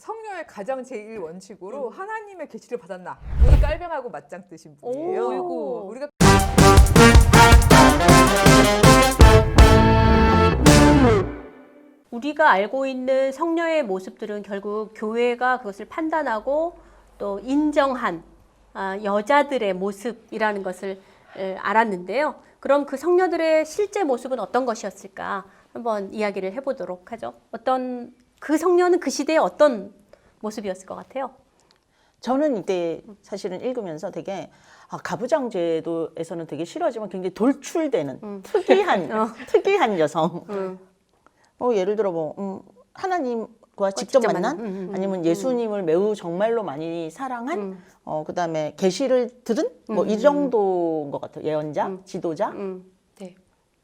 성녀의 가장 제일 원칙으로 하나님의 계시를 받았나? 눈이 깔병하고 맞짱 뜨신 분이에요. 오, 아이고. 우리가 우리가 알고 있는 성녀의 모습들은 결국 교회가 그것을 판단하고 또 인정한 아, 여자들의 모습이라는 것을 에, 알았는데요. 그럼 그 성녀들의 실제 모습은 어떤 것이었을까? 한번 이야기를 해보도록 하죠. 어떤 그 성녀는 그 시대에 어떤 모습이었을 것 같아요? 저는 이때 사실은 읽으면서 되게 아, 가부장제도에서는 되게 싫어하지만 굉장히 돌출되는 특이한 어. 특이한 여성. 음. 뭐 예를 들어 뭐 음, 하나님 과 직접 직접 만난 만난, 음, 음, 아니면 예수님을 매우 정말로 많이 사랑한 음. 어 그다음에 계시를 들은 뭐이 정도인 것 같아요. 예언자, 지도자. 음.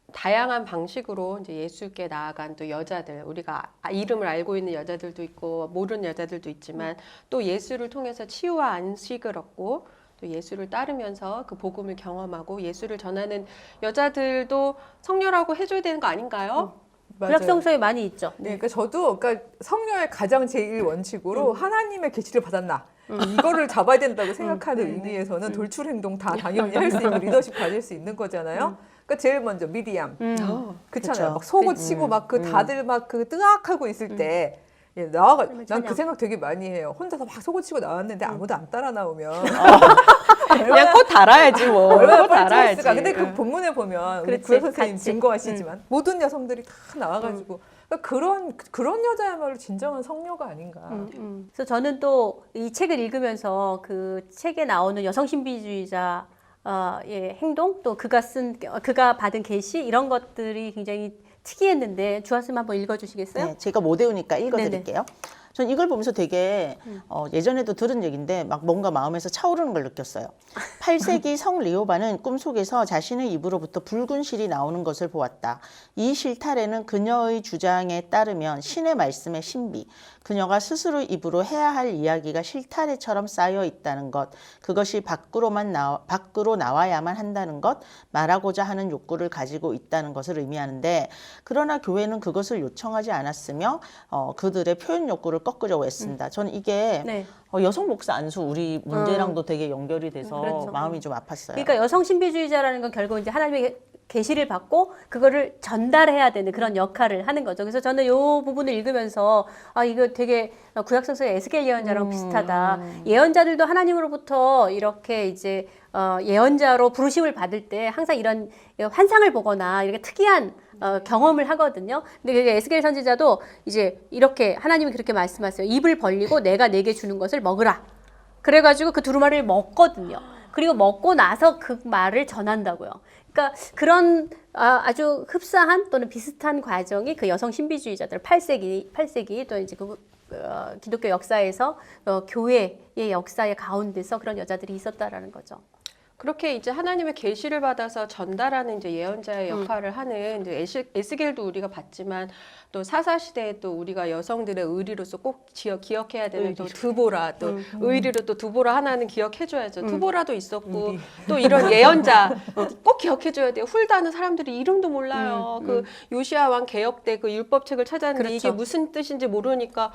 네. 다양한 방식으로 이제 예수께 나아간 또 여자들 우리가 아- 이름을 알고 있는 여자들도 있고 모르는 여자들도 있지만 또 예수를 통해서 치유와 안식을 얻고 또 예수를 따르면서 그 복음을 경험하고 예수를 전하는 여자들도 성녀라고 해줘야 되는 거 아닌가요? 맞아요. 구약성서에 많이 있죠. 네, 그러니까 저도 그러니까 성녀의 가장 제일 원칙으로 하나님의 계시를 받았나 이거를 잡아야 된다고 생각하는 의미에서는 돌출 행동 다 당연히 할 수 있는 리더십 가질 수 있는 거잖아요. 그러니까 제일 먼저 미디암 음. 어. 그렇잖아요. 그쵸. 막 속옷 치고 막 그 다들 막 그 뜨악하고 있을 때 예, 나와가 난 그. 생각 되게 많이 해요. 혼자서 막 속옷 치고 나왔는데 아무도 안 따라 나오면 그냥 꽃 달아야지 뭐. 얼마나 꽃 달아야지. 뻘쭘했을까. 근데 그 본문에 보면 우리 그렇지, 구약 선생님 같이. 증거하시지만 모든 여성들이 다 나와가지고 그러니까 그런 그런 여자야말로 진정한 성녀가 아닌가. 음, 음. 그래서 저는 또 이 책을 읽으면서 그 책에 나오는 여성 신비주의자 어, 의 행동 또 그가 쓴 그가 받은 계시 이런 것들이 굉장히 특이했는데 주하씀 한번 읽어주시겠어요? 네, 제가 못 외우니까 읽어드릴게요. 전 이걸 보면서 되게 음. 어, 예전에도 들은 얘기인데 막 뭔가 마음에서 차오르는 걸 느꼈어요. 8세기 성 리오바는 꿈속에서 자신의 입으로부터 붉은 실이 나오는 것을 보았다. 이 실타래는 그녀의 주장에 따르면 신의 말씀의 신비, 그녀가 스스로 입으로 해야 할 이야기가 실타래처럼 쌓여 있다는 것, 그것이 밖으로만 나 밖으로 나와야만 한다는 것, 말하고자 하는 욕구를 가지고 있다는 것을 의미하는데, 그러나 교회는 그것을 요청하지 않았으며 어, 그들의 표현 욕구를 꺾으려고 했습니다. 저는 이게 네. 어, 여성 목사 안수 우리 문제랑도 되게 연결이 돼서 그렇죠. 마음이 좀 아팠어요. 그러니까 여성 신비주의자라는 건 결국 이제 하나님의 계시를 받고 그거를 전달해야 되는 그런 역할을 하는 거죠. 그래서 저는 이 부분을 읽으면서 아 이거 되게 구약성서의 에스겔 예언자랑 비슷하다. 예언자들도 하나님으로부터 이렇게 이제 어, 예언자로 부르심을 받을 때 항상 이런 환상을 보거나 이렇게 특이한 어, 경험을 하거든요. 근데 그 에스겔 선지자도 이제 이렇게 하나님이 그렇게 말씀하세요. 입을 벌리고 내가 내게 주는 것을 먹으라. 그래가지고 그 두루마리를 먹거든요. 그리고 먹고 나서 그 말을 전한다고요. 그러니까 그런 아, 아주 흡사한 또는 비슷한 과정이 그 여성 신비주의자들 8세기 8세기 또 이제 그 어, 기독교 역사에서 어, 교회의 역사의 가운데서 그런 여자들이 있었다라는 거죠. 그렇게 이제 하나님의 계시를 받아서 전달하는 이제 예언자의 역할을 하는 이제 에스겔도 우리가 봤지만 또 사사 시대에 또 우리가 여성들의 의리로서 꼭 기억, 기억해야 되는 또 두보라 또 의리로 또 두보라 하나는 기억해줘야죠. 두보라도 있었고 또 이런 예언자 꼭 기억해줘야 돼요. 훌다는 사람들이 이름도 몰라요. 그 요시아 왕 개혁 때 그 율법책을 찾았는데 이게 그렇죠. 무슨 뜻인지 모르니까.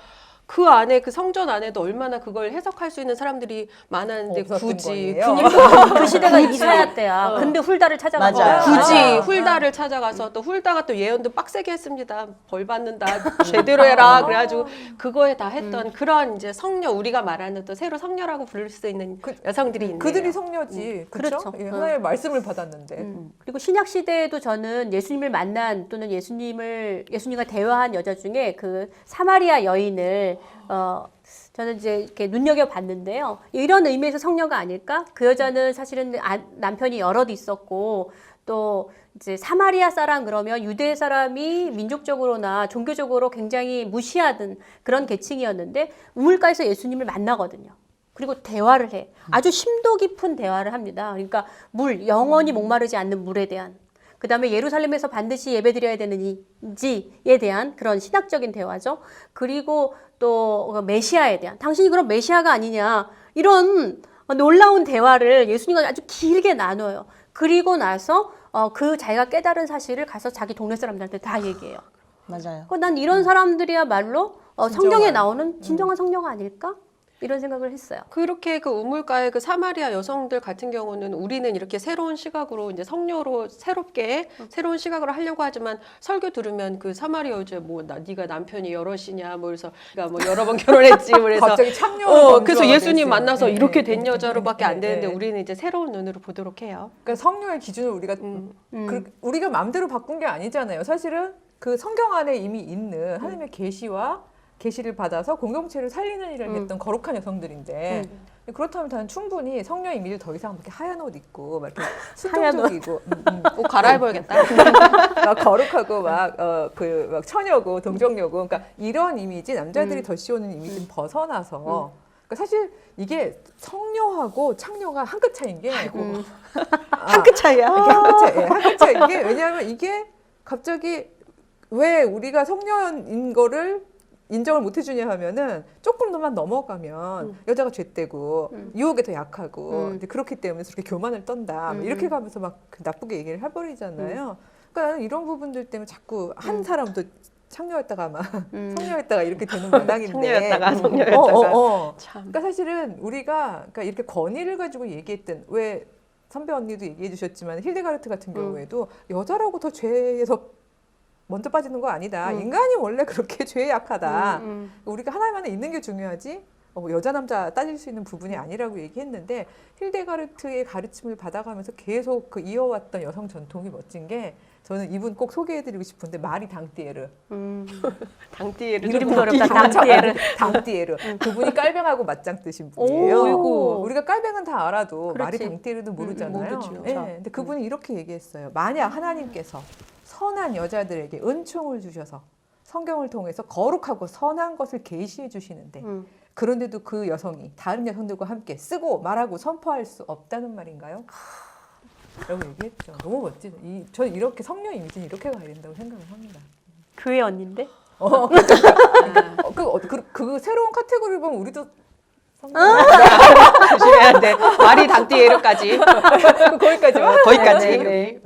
그 안에 그 성전 안에도 얼마나 그걸 해석할 수 있는 사람들이 많았는데 없었던 굳이 거예요. 그니까 그 시대가 이사야 때야. 근데 훌다를 찾아가고 맞아요. 굳이 아. 훌다를 찾아가서 또 훌다가 또 예언도 빡세게 했습니다. 벌 받는다. 제대로 해라. 그래가지고 그거에 다 했던 그런 이제 성녀 우리가 말하는 또 새로 성녀라고 부를 수 있는 여성들이 있네요. 그들이 성녀지, 그렇죠? 그렇죠. 예, 어. 하나님의 말씀을 받았는데. 음. 그리고 신약 시대에도 저는 예수님을 만난 또는 예수님을 예수님과 대화한 여자 중에 그 사마리아 여인을 어 저는 이제 이렇게 눈여겨 봤는데요. 이런 의미에서 성녀가 아닐까? 그 여자는 사실은 아- 남편이 여럿 있었고 또 이제 사마리아 사람 그러면 유대 사람이 민족적으로나 종교적으로 굉장히 무시하던 그런 계층이었는데 우물가에서 예수님을 만나거든요. 그리고 대화를 해. 아주 심도 깊은 대화를 합니다. 그러니까 물, 영원히 목마르지 않는 물에 대한. 그 다음에 예루살렘에서 반드시 예배드려야 되는지에 대한 그런 신학적인 대화죠. 그리고 또 메시아에 대한. 당신이 그럼 메시아가 아니냐. 이런 놀라운 대화를 예수님과 아주 길게 나눠요. 그리고 나서 어, 그 자기가 깨달은 사실을 가서 자기 동네 사람들한테 다 얘기해요. 맞아요. 그난 이런 사람들이야말로 어. 성경에 나오는 진정한 성녀가 아닐까? 이런 생각을 했어요. 그렇게 그 우물가의 그 사마리아 여성들 같은 경우는 우리는 이렇게 새로운 시각으로 이제 성녀로 새롭게 새로운 시각으로 하려고 하지만 설교 들으면 그 사마리아 여자 뭐 나, 네가 남편이 여럿이냐 뭐 그래서 그러니까 뭐 여러 번 결혼했지 그래서 갑자기 창녀 어 그래서 예수님 만나서 이렇게 된 여자로밖에 안 네, 되는데 네. 우리는 이제 새로운 눈으로 보도록 해요. 그러니까 성녀의 기준을 우리가 음. 음. 그, 우리가 마음대로 바꾼 게 아니잖아요. 사실은 그 성경 안에 이미 있는 하나님의 계시와 계시를 받아서 공동체를 살리는 일을 음. 했던 거룩한 여성들인데 음. 그렇다면 저는 충분히 성녀의 이미지 더 이상 이렇게 하얀 옷 입고 막 이렇게. 순종적이고 음, 음. 옷 갈아입어야겠다. 막 거룩하고 막어그막 처녀고 동정녀고 그러니까 이런 이미지 남자들이 음. 더 씌우는 이미지는 벗어나서 그러니까 사실 이게 성녀하고 창녀가 한 끗 차이인 게 음. 한끗 차이야. 한끗 차이, 예, 한끗 차이인 게 왜냐하면 이게 갑자기 왜 우리가 성녀인 거를 인정을 못 해주냐 하면은 조금만 넘어가면 음. 여자가 죄되고 음. 유혹에 더 약하고 음. 이제 그렇기 때문에 저렇게 교만을 떤다 뭐 음. 이렇게 가면서 막그 나쁘게 얘기를 해버리잖아요. 그러니까 나는 이런 부분들 때문에 자꾸 한 음. 사람도 창녀였다가 막 음. 성녀였다가 이렇게 되는 문항인데 성녀였다가 음. 성녀였다가. 어, 어, 어. 참. 그러니까 사실은 우리가 그러니까 이렇게 권위를 가지고 얘기했던 왜 선배 언니도 얘기해 주셨지만 힐데가르트 같은 음. 경우에도 여자라고 더 죄에서 먼저 빠지는 거 아니다. 음. 인간이 원래 그렇게 죄에 약하다. 음, 우리가 하나님 안에 있는 게 중요하지. 어, 뭐 여자 남자 따질 수 있는 부분이 아니라고 얘기했는데 힐데가르트의 가르침을 받아가면서 계속 그 이어왔던 여성 전통이 멋진 게 저는 이분 꼭 소개해드리고 싶은데 마리 당띠에르 음. 당띠에를 이름도 좀 어렵다. 당- 당띠에르. 당띠에르 그분이 깔뱅하고 맞짱 뜨신 분이에요. 오이고. 우리가 깔뱅은 다 알아도 마리 그렇지. 당띠에르는 모르잖아요. 모르죠. 예, 그렇죠. 근데 그분이 이렇게 얘기했어요. 만약 하나님께서 선한 여자들에게 은총을 주셔서 성경을 통해서 거룩하고 선한 것을 계시해 주시는데 음. 그런데도 그 여성이 다른 여성들과 함께 쓰고 말하고 선포할 수 없다는 말인가요? 라고 얘기했죠. 너무 멋지죠. 이, 저는 이렇게 성녀 이미지는 이렇게 가야 된다고 생각을 합니다. 그의 언니인데? 어, 아, 어, 그, 어, 그, 그 새로운 카테고리를 보면 우리도 성녀 조심해야 돼. 말이 당띠에르까지. 거기까지만 거기까지. 네, 네.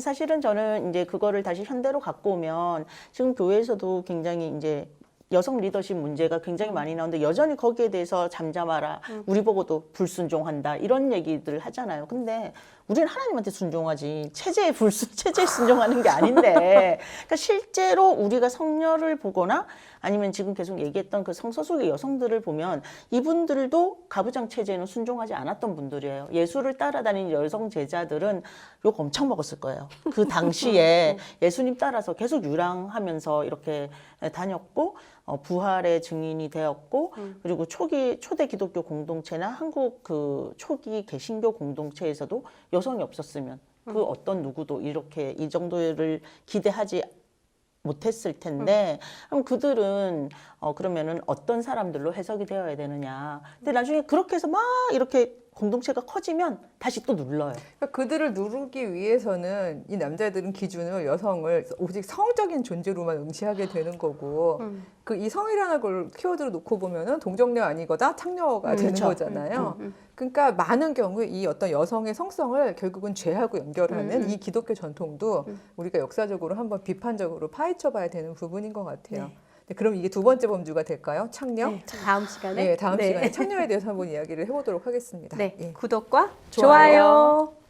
사실은 저는 이제 그거를 다시 현대로 갖고 오면 지금 교회에서도 굉장히 이제 여성 리더십 문제가 굉장히 많이 나오는데 여전히 거기에 대해서 잠잠하라 우리 보고도 불순종한다 이런 얘기들 하잖아요. 근데 우리는 하나님한테 순종하지 체제에 불순 체제에 순종하는 게 아닌데 그러니까 실제로 우리가 성녀를 보거나 아니면 지금 계속 얘기했던 그 성서속의 여성들을 보면 이분들도 가부장 체제는 순종하지 않았던 분들이에요. 예수를 따라다니는 여성 제자들은 욕 엄청 먹었을 거예요. 그 당시에 예수님 따라서 계속 유랑하면서 이렇게 다녔고 어, 부활의 증인이 되었고 그리고 초기 초대 기독교 공동체나 한국 그 초기 개신교 공동체에서도 여성이 없었으면 그 어떤 누구도 이렇게 이 정도를 기대하지 못했을 텐데 그럼 그들은 어 그러면은 어떤 사람들로 해석이 되어야 되느냐. 근데 나중에 그렇게 해서 막 이렇게 공동체가 커지면 다시 또 눌러요 그러니까 그들을 누르기 위해서는 이 남자들은 기준을 여성을 오직 성적인 존재로만 응시하게 되는 거고 음. 그이 성이라는 걸 키워드로 놓고 보면은 동정녀 아니거나 창녀가 음, 되는 그쵸. 거잖아요. 음, 음. 그러니까 많은 경우에 이 어떤 여성의 성성을 결국은 죄하고 연결하는 음, 음. 이 기독교 전통도 음. 우리가 역사적으로 한번 비판적으로 파헤쳐봐야 되는 부분인 것 같아요. 네. 네, 그럼 이게 두 번째 범주가 될까요? 창녀? 네, 다음 시간에 네, 다음 네. 시간에 창녀에 대해서 한번 이야기를 해보도록 하겠습니다. 네, 예. 구독과 좋아요. 좋아요.